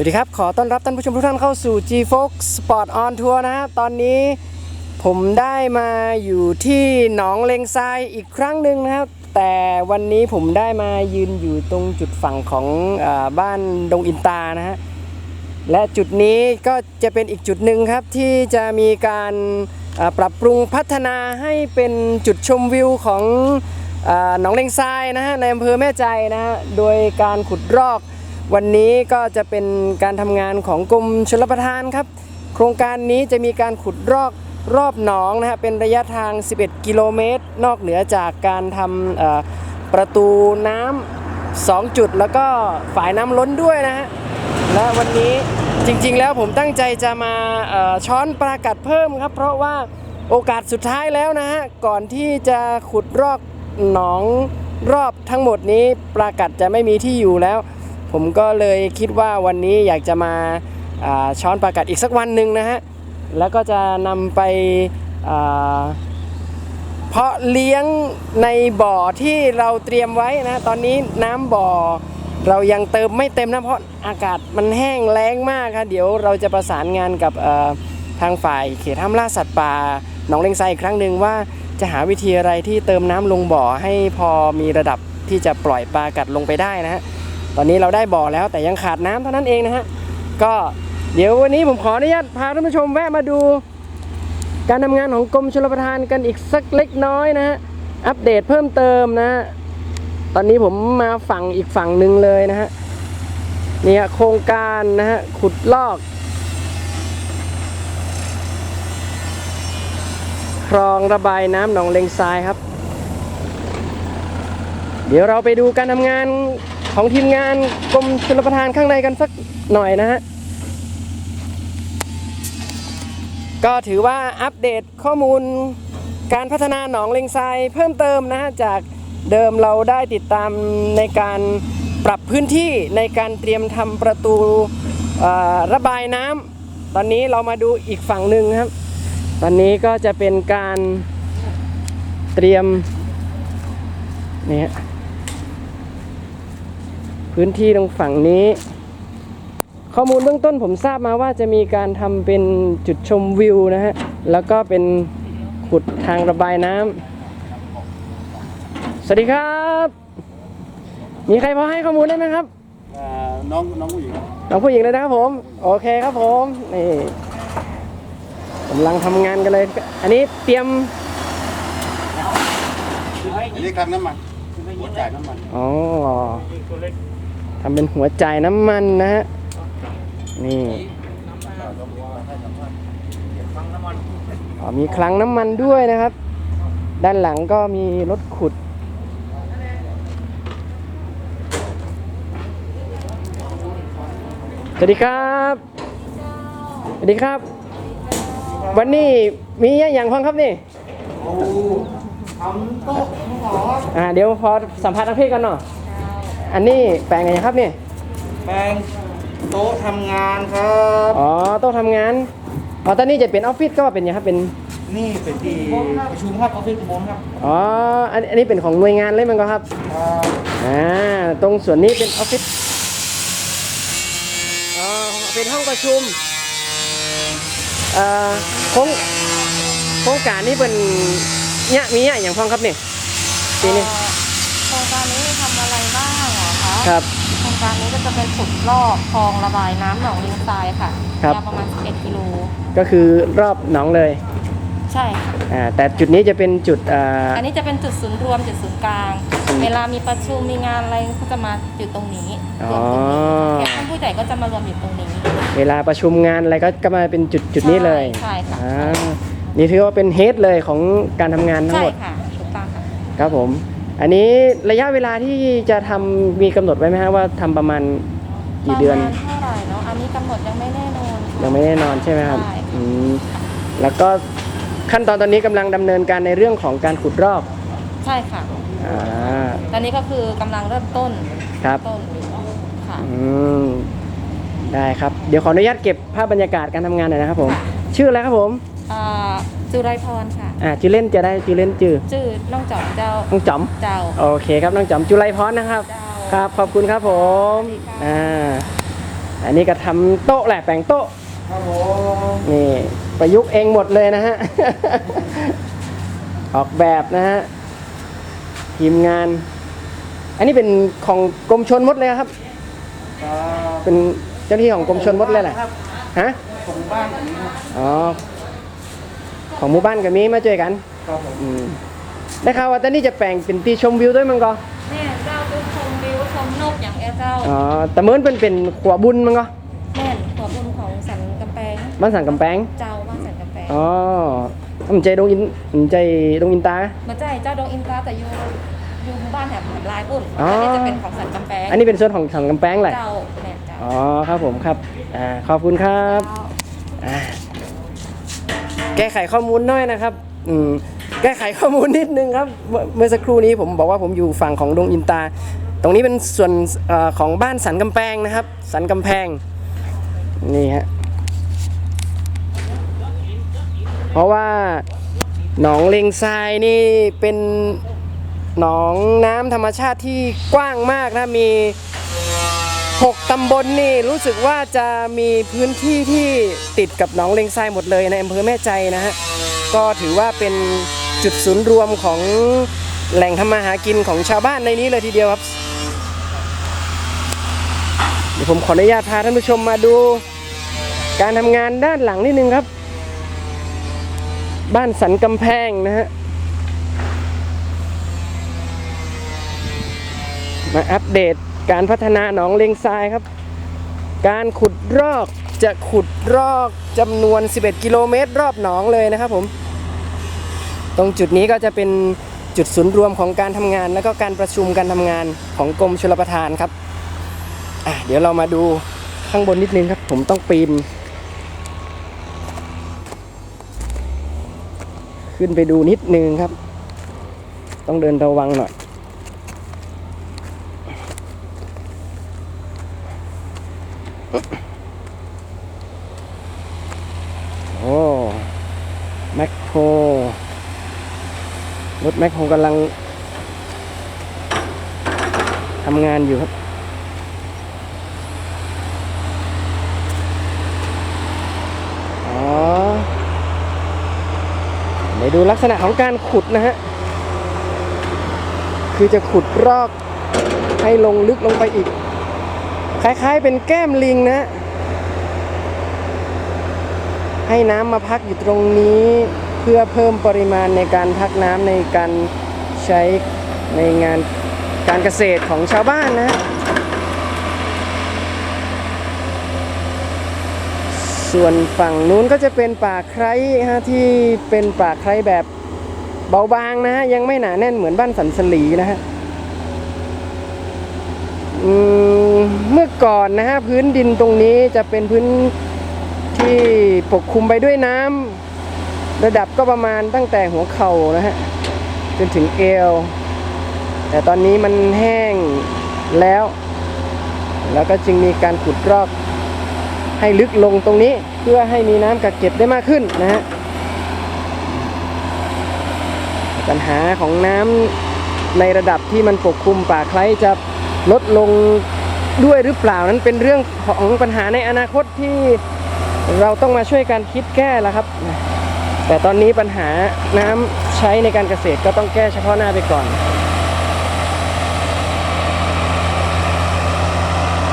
วัสดีครับ ขอต้อนรับท่านผู้ชมทุกท่านเข้าสู่ G Fox Sport on Tour นะฮะตอนนี้ผมได้มาอยู่ที่หนองเลงทรายอีกครั้งหนึ่งนะครับ แต่วันนี้ผมได้มายืนอยู่ตรงจุดฝั่งของอบ้านดงอินตานะฮะ และจุดนี้ก็จะเป็นอีกจุดหนึ่งครับที่จะมีการปรับปรุงพัฒนาให้เป็นจุดชมวิวของอหนองเลงทรายนะฮะในอำเภอแม่ใจนะฮะ โดยการขุดรอก วันนี้ก็จะเป็นการทำงานของกรมชลประทานครับ โครงการนี้จะมีการขุดรอกรอบหนองนะฮะเป็นระยะทาง 11 กิโลเมตร นอกเหนือจากการทำประตูน้ำสองจุด แล้วก็ฝายน้ำล้นด้วยนะฮะและวันนี้จริงๆแล้วผมตั้งใจจะมาช้อนปลากัดเพิ่มครับ เพราะว่าโอกาสสุดท้ายแล้วนะฮะก่อนที่จะขุดรอกหนองรอบทั้งหมดนี้ปลากัดจะไม่มีที่อยู่แล้ว ผมก็เลยคิดว่าวันนี้อยากจะมาช้อนปลากัดอีกสักวันหนึ่งนะฮะ แล้วก็จะนำไปเพาะเลี้ยงในบ่อที่เราเตรียมไว้นะ ตอนนี้น้ำบ่อเรายังเติมไม่เต็มนะเพราะอากาศมันแห้งแล้งมากครับเดี๋ยวเราจะประสานงานกับทางฝ่ายเขตห้ามล่าสัตว์ป่าหนองเลงไซอีกครั้งหนึ่งว่าจะหาวิธีอะไรที่เติมน้ำลงบ่อให้พอมีระดับที่จะปล่อยปลากัดลงไปได้นะฮะ ตอนนี้เราได้บ่อแล้วแต่ยังขาดน้ำเท่านั้นเองนะฮะก็เดี๋ยววันนี้ผมขออนุญาตพาท่านผู้ชมแวะมาดู การทำงานของกรมชลประทานกันอีกสักเล็กน้อยนะฮะอัปเดตเพิ่มเติมนะฮะตอนนี้ผมมาฝั่งอีกฝั่งหนึ่งเลยนะฮะเนี่ยโครงการนะฮะขุดลอกคลองระบายน้ำหนองเลงทรายครับ เดี๋ยวเราไปดูการทำงาน ของทีมงานกรมชลประทานข้างในกันสักหน่อยนะฮะ ก็ถือว่าอัปเดตข้อมูลการพัฒนาหนองเลงทรายเพิ่มเติมนะฮะ จากเดิมเราได้ติดตามในการปรับพื้นที่ในการเตรียมทำประตูระบายน้ำตอนนี้เรามาดูอีกฝั่งหนึ่งครับ ตอนนี้ก็จะเป็นการเตรียมนี่ฮะ พื้นที่ตรงฝั่งนี้ ข้อมูลเบื้องต้นผมทราบมาว่าจะมีการทำเป็นจุดชมวิวนะฮะ แล้วก็เป็นขุดทางระบายน้ำสวัสดีครับ มีใครพอให้ข้อมูลได้ไหมครับอ่าน้องน้องผู้หญิงน้องผู้หญิงเลยนะครับผม โอเคครับผมนี่กำลังทำงานกันเลย อันนี้เตรียมอันนี้คลังน้ำมันหัวจ่ายน้ำมัน อ๋อ ทำเป็นหัวจ่ายน้ำมันนะฮะ นี่อ๋อมีคลังน้ำมันด้วยนะครับ ด้านหลังก็มีรถขุด สวัสดีครับ สวัสดีครับ วันนี้มีอย่างพ้องครับนี่อ่าเดี๋ยวพอสัมภาษณ์ทางพี่กันเนาะ อันนี้แปลงไงครับนี่แปลงโต๊ะทำงานครับอ๋อโต้องทำงานอ๋อตอนนี้จะเป็นออฟฟิศก็ว่าเป็นยังครับเป็นนี่เป็นที่ประชุมครับออฟฟิศผมครับอ๋ออันอันนี้เป็นของหน่วยงานเลยมันก็ครับอ่าตรงส่วนนี้เป็นออฟฟิศอ๋อเป็นห้องประชุมเอ่อโครงโครงการนี้เป็นเนี่ยมีเนี่ยอย่างพ้องครับนี่ปีนี้ โครงการนี้ทำอะไรบ้างเหรอ คะครับ โครงการนี้ก็จะเป็นขุดลอกคลองระบายน้ำหนองลิงทรายค่ะครับ ยาวประมาณ 11 กิโล ก็คือรอบหนองเลยใช่ค่ะอ่าแต่จุดนี้จะเป็นจุดอ่า อันนี้จะเป็นจุดศูนย์รวมจุดศูนย์กลางเวลามีประชุมมีงานอะไรก็จะมาอยู่ตรงนี้อ๋รอวมตรงนี้แขกท่านผู้ใหญ่ก็จะมารวมอยู่ตรงนี้ เวลาประชุมงานอะไรก็ก็มาเป็นจุดจุดนี้เลยใช่ค่ะ อ่านี่ถือว่าเป็นเฮดเลยของการทำงานทั้งใช่หมดค่ะถูกต้องค่ะ ครับผม อันนี้ระยะเวลาที่จะทำมีกำหนดไว้ไหมฮะว่าทำประมาณกี่เดือน ประมาณเท่าไหร่เนาะอันนี้กำหนดยังไม่แน่นอนค่ะยังไม่แน่นอนใช่ไหมครับใช่ อืมแล้วก็ขั้นตอนตอนนี้กำลังดำเนินการในเรื่องของการขุดรอกใช่ค่ะ อ่าตอนนี้ก็คือกำลังเริ่มต้นครับต้นค่ะ อืมได้ครับ เดี๋ยวขออนุญาตเก็บภาพบรรยากาศการทำงานหน่อยนะครับผม ชื่ออะไรครับผม อ่าจุไรพรค่ะ อ่าชื่อเล่นจะได้ชื่อเล่นชื่อชื่อน้องจอมเจ้า น้องจอมเจ้า โอเคครับน้องจอมจุไรพรนะครับ เจ้าครับขอบคุณครับผมสวัสดีค่ะ อ่าอันนี้ก็ทำโต๊ะแหละแปลงโต๊ะ ครับผมนี่ประยุกต์เองหมดเลยนะฮะ ออกแบบนะฮะทีมงาน อันนี้เป็นของกรมชนหมดเลยครับ ครับเป็นเจ้าหน้าที่ของกรมชนหมดเลยแหละครับฮะของบ้านผมครับอ๋อ ของหมู่บ้านกับมีมาช่วยกันครับผมอืมได้ข่าวว่าตอนนี้จะแปลงเป็นที่ชมวิวด้วยมั้งก็แม่เจ้าดูชมวิวชมนกอย่างแอเจ้าอ๋อแต่เหมือนเป็นเป็นขวบุญมั้งก็แม่นหัวบุญของสันกำแพงบ้านสันกำแพงเจ้าบ้านสันกำแพงอ๋อผมใจดงอินผมใจดงอินตา มาใจเจ้าดงอินทราแต่อยู่อยู่หมู่บ้านแถบลายปุ่นอ๋ออั อันนี้จะเป็นของสันกำแพงอันนี้เป็นส่วนของสันกำแพงแหละเจ้าแม่นเจ้าอ๋อครับผมครับอ่าขอบคุณครับ เจ้า อ่า แก้ไขข้อมูลน้อยนะครับอืมแก้ไขข้อมูลนิดนึงครับเมื่อเมื่อสักครู่นี้ผมบอกว่าผมอยู่ฝั่งของดงอินตา ตรงนี้เป็นส่วนเออของบ้านสันกำแพงนะครับ สันกำแพงนี่ฮะเพราะว่าหนองเลงทรายนี่เป็นหนองน้ำธรรมชาติที่กว้างมากนะมี 6 ตำบลนี่รู้สึกว่าจะมีพื้นที่ที่ติดกับหนองเลงทรายหมดเลยในอำเภอแม่ใจนะฮะ ก็ถือว่าเป็นจุดศูนย์รวมของแหล่งทำมาหากินของชาวบ้านในนี้เลยทีเดียวครับ เดี๋ยวผมขออนุญาตพาท่านผู้ชมมาดู การทำงานด้านหลังนิดนึงครับ บ้านสันกำแพงนะฮะ มาอัปเดต การพัฒนาหนองเลงทรายครับ การขุดรอกจะขุดรอกจำนวน 11 กิโลเมตรรอบหนองเลยนะครับผม ตรงจุดนี้ก็จะเป็นจุดศูนย์รวมของการทำงาน และก็การประชุมการทำงานของกรมชลประทานครับอะเดี๋ยวเรามาดูข้างบนนิดนึงครับ ผมต้องปีน ขึ้นไปดูนิดนึงครับ ต้องเดินระวังหน่อย โอ้แมคโครรถแมคโครกำลังทำงานอยู่ครับอ๋อเดี๋ยวดูลักษณะของการขุดนะฮะ คือจะขุดรอกให้ลงลึกลงไปอีก คล้ายๆเป็นแก้มลิงนะ ให้น้ำมาพักอยู่ตรงนี้เพื่อเพิ่มปริมาณในการพักน้ำในการใช้ในงานการเกษตรของชาวบ้านนะฮะส่วนฝั่งนู้นก็จะเป็นป่าไคร้ฮะที่เป็นป่าไคร้แบบเบาบางนะฮะยังไม่หนาแน่นเหมือนบ้านสันสลีนะฮะอืม เมื่อก่อนนะฮะพื้นดินตรงนี้จะเป็นพื้นที่ปกคลุมไปด้วยน้ำระดับก็ประมาณตั้งแต่หัวเข่านะฮะจนถึงเอว แต่ตอนนี้มันแห้งแล้ว แล้วก็จึงมีการขุดรอกให้ลึกลงตรงนี้เพื่อให้มีน้ำกักเก็บได้มากขึ้นนะฮะปัญหาของน้ำในระดับที่มันปกคลุมป่าไคล้จะลดลง ด้วยหรือเปล่านั้นเป็นเรื่องของปัญหาในอนาคตที่เราต้องมาช่วยกันคิดแก้แล้วครับ แต่ตอนนี้ปัญหาน้ำใช้ในการเกษตรก็ต้องแก้เฉพาะหน้าไปก่อน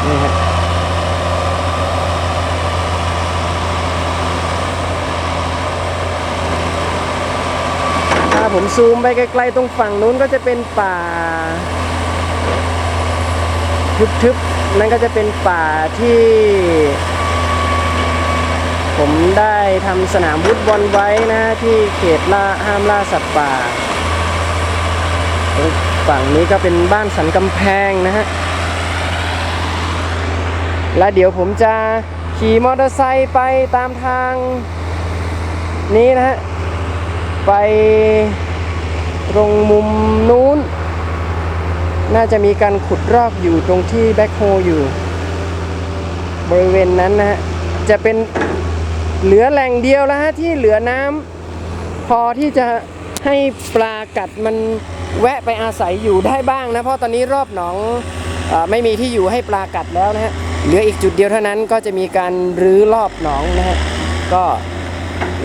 นี่ฮะถ้าผมซูมไปไกลๆตรงฝั่งนู้นก็จะเป็นป่า ทึบๆ นั่นก็จะเป็นป่าที่ ผมได้ทำสนามฟุตบอลไว้นะที่เขตล่าห้ามล่าสัตว์ป่า ฝั่งนี้ก็เป็นบ้านสันกำแพงนะฮะ และเดี๋ยวผมจะขี่มอเตอร์ไซค์ไปตามทางนี้นะฮะ ไปตรงมุมนู้น น่าจะมีการขุดรอกอยู่ตรงที่แบ็คโฮอยู่ บริเวณนั้นนะฮะ จะเป็นเหลือแหล่งเดียวแล้วฮะที่เหลือน้ำพอที่จะให้ปลากัดมันแวะไปอาศัยอยู่ได้บ้างนะ เพราะตอนนี้รอบหนองอไม่มีที่อยู่ให้ปลากัดแล้วนะฮะ เหลืออีกจุดเดียวเท่านั้นก็จะมีการรื้อรอบหนองนะฮะ ก็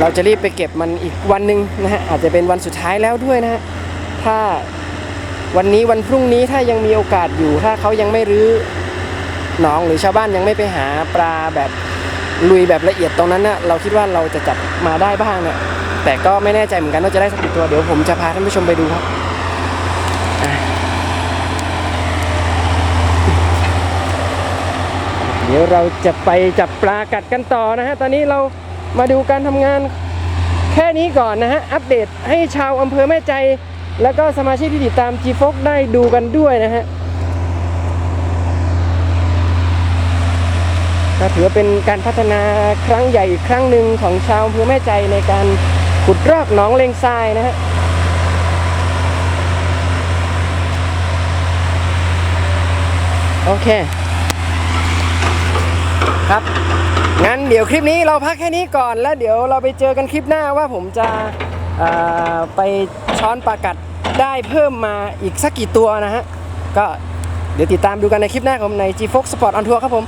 เราจะรีบไปเก็บมันอีกวันหนึ่งนะฮะอาจจะเป็นวันสุดท้ายแล้วด้วยนะฮะถ้า วันนี้วันพรุ่งนี้ถ้ายังมีโอกาสอยู่ ถ้าเขายังไม่รื้อหนองหรือชาวบ้านยังไม่ไปหาปลาแบบลุยแบบละเอียดตรงนั้นนะเราคิดว่าเราจะจับมาได้บ้างเนะแต่ก็ไม่แน่ใจเหมือนกันว่าจะได้สักกี่ตัวเดี๋ยวผมจะพาท่านผู้ชมไปดูครับเดี๋ยวเราจะไปจับปลากัดกันต่อนะฮะตอนนี้เรามาดูการทำงานแค่นี้ก่อนนะฮะอัปเดตให้ชาวอำเภอแม่ใจ แล้วก็สมาชิกที่ติดตาม g f o x ได้ดูกันด้วยนะฮะถือว่าเป็นการพัฒนาครั้งใหญ่อีกครั้งหนึ่งของชาวอำเภอแม่ใจในการขุดรอกหนองเลงทรายนะฮะโอเค ครับงั้นเดี๋ยวคลิปนี้เราพักแค่นี้ก่อนแล้วเดี๋ยวเราไปเจอกันคลิปหน้าว่าผมจะ ไปช้อนปลากัดได้เพิ่มมาอีกสักกี่ตัวนะฮะ ก็เดี๋ยวติดตามดูกันในคลิปหน้าของผมใน G Fox Sport on Tour ครับผม